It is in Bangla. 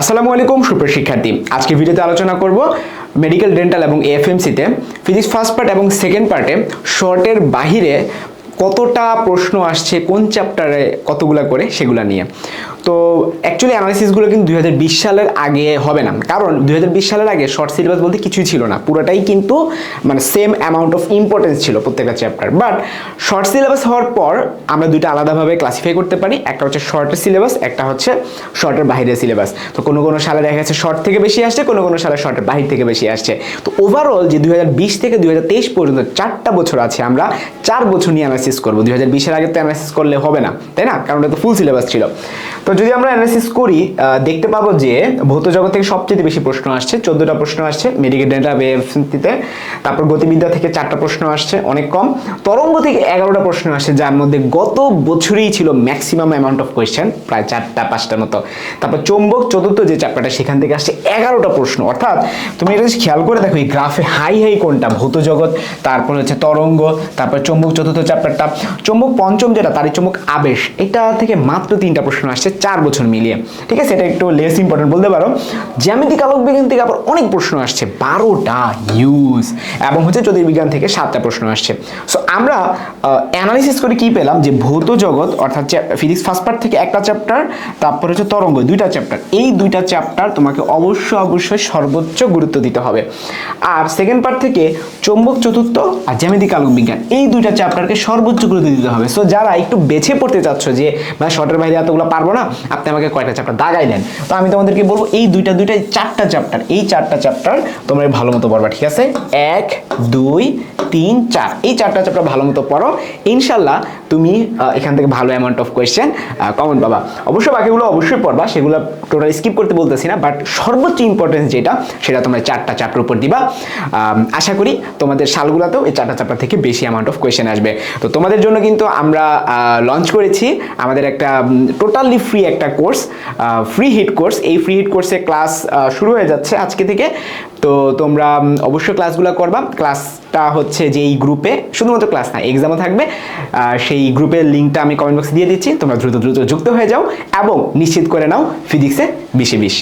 আসসালামু আলাইকুম, সুপ্রিয় শিক্ষার্থী। আজকে ভিডিওতে আলোচনা করব মেডিকেল ডেন্টাল এবং এএফএমসিতে ফিজিক্স ফার্স্ট পার্ট এবং সেকেন্ড পার্টে শর্টের বাহিরে কতটা প্রশ্ন আসছে, কোন চ্যাপ্টারে কতগুলা করে সেগুলা নিয়ে। তো অ্যাকচুয়ালি অ্যানালিসিসগুলো কিন্তু দুই হাজার বিশ সালের আগে হবে না। কারণ দু হাজার বিশ সালের আগে শর্ট সিলেবাস বলতে কিছুই ছিল না। পুরোটাই কিন্তু মানে সেম অ্যামাউন্ট অফ ইম্পর্টেন্স ছিল প্রত্যেকটা চ্যাপ্টার বাট শর্ট সিলেবাস হওয়ার পর আমরা দুইটা আলাদাভাবে ক্লাসিফাই করতে পারি। একটা হচ্ছে শর্টের সিলেবাস একটা হচ্ছে শর্টের বাইরের সিলেবাস তো কোনো কোনো সালে দেখা যাচ্ছে শর্ট থেকে বেশি আসছে, কোনো কোনো সালে শর্টের বাহির থেকে বেশি আসছে। তো ওভারঅল যে দুই হাজার বিশ থেকে দুই হাজার তেইশ পর্যন্ত চারটা বছর আছে, আমরা চার বছর নিয়ে অ্যানালিসিস করব। দুই হাজার বিশের আগে তো অ্যানালিসিস করলে হবে না, তাই না? কারণ এটা তো ফুল সিলেবাস ছিল। তো যদি আমরা অ্যানালিসিস করি দেখতে পাবো যে ভৌত জগৎ থেকে সবচেয়ে বেশি প্রশ্ন আসছে, চোদ্দোটা প্রশ্ন আসছে, মেডিকেল ডেটা বেফিতে তারপর গতিবিদ্যা থেকে চারটা প্রশ্ন আসছে, অনেক কম। তরঙ্গ থেকে এগারোটা প্রশ্ন আসছে, যার মধ্যে গত বছরেই ছিল ম্যাক্সিমাম অ্যামাউন্ট অফ কোয়েশ্চেন প্রায় চারটা, পাঁচটার মতো। তারপর চৌম্বক চতুর্থ যে চ্যাপ্টারটা সেখান থেকে আসছে এগারোটা প্রশ্ন। অর্থাৎ তুমি এটা খেয়াল করে দেখো, এই গ্রাফে হাই হাই কোনটা? ভৌত জগৎ, তারপর হচ্ছে তরঙ্গ, তারপর চৌম্বক চতুর্থ চ্যাপ্টারটা চৌম্বক পঞ্চম যেটা, তারই চৌম্বক আবেশ, এটা থেকে মাত্র তিনটা প্রশ্ন আসছে চার বছর মিলিয়ে। ঠিক আছে? এটা একটু লেস ইম্পর্টেন্ট বলতে পারো। জ্যামিতিক আলোক বিজ্ঞান থেকে আবার অনেক প্রশ্ন আসছে। বারোটা ইউজ এবং হচ্ছে জ্যোতির্বিজ্ঞান থেকে সাতটা প্রশ্ন আসছে। সো আমরা অ্যানালিসিস করে কি পেলাম? যে ভৌত জগৎ, অর্থাৎ ফিজিক্স ফার্স্ট পার্ট থেকে একটা চ্যাপ্টার তারপর হচ্ছে তরঙ্গ, দুইটা চ্যাপ্টার এই দুইটা চ্যাপ্টার তোমাকে অবশ্যই অবশ্যই সর্বোচ্চ গুরুত্ব দিতে হবে। আর সেকেন্ড পার্ট থেকে চৌম্বক চতুর্থ আর জ্যামিতিক আলোক বিজ্ঞান এই দুইটা চ্যাপ্টারকে সর্বোচ্চ গুরুত্ব দিতে হবে। সো যারা একটু বেছে পড়তে চাচ্ছ যে, ভাই, শর্টের বাইরে এতগুলো পারব না, আপনি আমাকে কয়টা চ্যাপ্টার দাগাই দেন? তো আমি তোমাদেরকে বলব, এই দুইটা দুইটা চারটা চ্যাপ্টার। এই চারটা চ্যাপ্টার তোমরা ভালো মতো পড়বা, ঠিক আছে? এক, দুই তিন, চার। এই চারটা চ্যাপ্টার ভালো মতো পড়ো। ইনশাল্লাহ তুমি এখান থেকে ভালো অ্যামাউন্ট অফ কোয়েশ্চেন কমন পাবা। অবশ্য বাকিগুলো অবশ্যই পড়বা, সেগুলো টোটাল স্কিপ করতে বলতেছি না বাট সর্বোচ্চ ইম্পর্টেন্স যেটা, সেটা তোমরা চারটা চ্যাপ্টার উপর দিবা। আশা করি তোমাদের সালগুলোতেও এই চারটা চ্যাপ্টার থেকে বেশি অ্যামাউন্ট অফ কোয়েশ্চেন আসবে। তো তোমাদের জন্য কিন্তু আমরা লঞ্চ করেছি আমাদের একটা টোটালি ফ্রি একটা কোর্স ফ্রি হিট কোর্স এই ফ্রি হিট কোর্সে ক্লাস শুরু হয়ে যাচ্ছে আজকে থেকে। তো তোমরা অবশ্যই ক্লাসগুলো করবা। ক্লাসটা হচ্ছে যে এই গ্রুপে শুধুমাত্র ক্লাস না এক্সামও থাকবে। সেই গ্রুপের লিঙ্কটা আমি কমেন্ট বক্সে দিয়ে দিচ্ছি, তোমরা দ্রুত দ্রুত যুক্ত হয়ে যাও এবং নিশ্চিত করে নাও ফিজিক্সে বিশে বিশ।